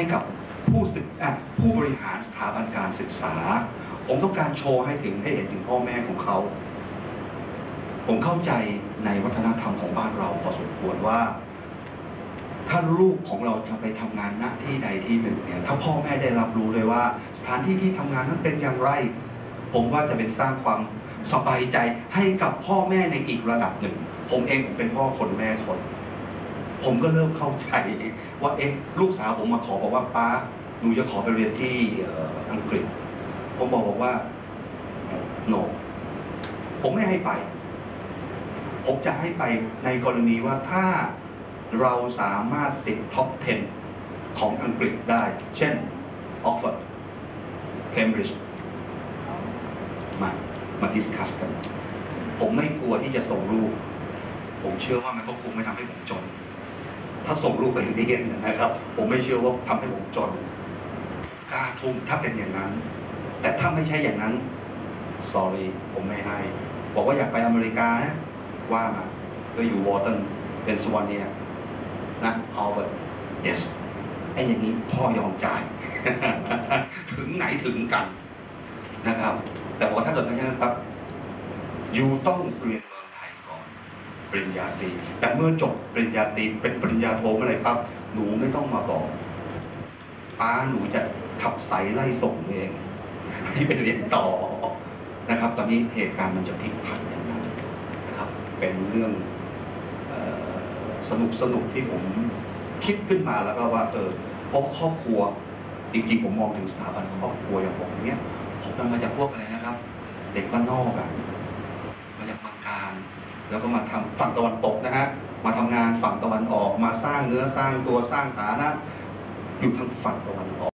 ให้กับผู้ศึกผู้บริหารสถาบันการศึกษา ผมต้องการโชว์ให้ถึงให้เห็นถึงพ่อแม่ของเขา ผมเข้าใจในวัฒนธรรมของบ้านเราพอสมควรว่า ถ้าลูกของเราจะไปทำงานหน้าที่ใดที่หนึ่งเนี่ยถ้าพ่อแม่ได้รับรู้เลยว่า สถานที่ที่ทำงานนั้นเป็นอย่างไร ผมว่าจะเป็นสร้างความสบายใจให้กับพ่อแม่ในอีกระดับหนึ่ง ผมเองผมเป็นพ่อคนแม่คน ผมก็เริ่มเข้าใจว่าเอ๊ะลูกสาวผมมาขอบอกว่าป้าหนูจะขอไปเรียนที่อ,อังกฤษ ผมบอกบอกว่า no ผมไม่ให้ไป ผมจะให้ไปในกรณีว่าถ้าเราสามารถติดท็อป 10 ของอังกฤษได้ เช่นออกฟอร์ดเคมบริดจ์มามาดิสคัสกัน ผมไม่กลัวที่จะส่งลูก ผมเชื่อว่ามันก็คงไม่ทำให้ผมจน ถ้าส่งลูกไปเรียนนะครับ ผมไม่เชื่อว่าทำให้ผมจนกล้าทุ่มถ้าเป็นอย่างนั้น แต่ถ้าไม่ใช่อย่างนั้น sorry ผมไม่ให้ บอกว่าอยากไปอเมริกาว่ามาก็อยู่วอร์ตันเป็นสวานเนียนะฮาร์วาร์ด yes ไอ้อย่างนี้พ่อยอมจ่าย ถึงไหนถึงกันนะครับ แต่บอกว่าถ้าเกิดไม่ใช่นั้นปั๊บยูต้องเรียนเมืองไทยก่อน ปริญญาตรีแต่เมื่อจบปริญญาตรีเป็นปริญญาโทเมื่อไร่ปั๊บหนูไม่ต้องมาบอกป้าหนูจะขับสายไล่ส่งเองให้ไปเรียนต่อนะครับ ตอนนี้เหตุการณ์มันจะพลิกผันอย่างนั้นนะครับ เป็นเรื่องออสนุกสนุกที่ผมคิดขึ้นมาแล้วก็ว่าเออเพราะครอบครัวจริงๆผมมองถึงสถาบันครอบครัวอย่างผมเนี้ยผมนมาจากพวกอะไรนะครับ เด็กบ้านนอกอะมาจากบา แล้วก็มาทำฝั่งตะวันตกนะฮะมาทำงานฝั่งตะวันออก มาสร้างเนื้อสร้างตัวสร้างฐานะอยู่ทางฝั่งตะวันออก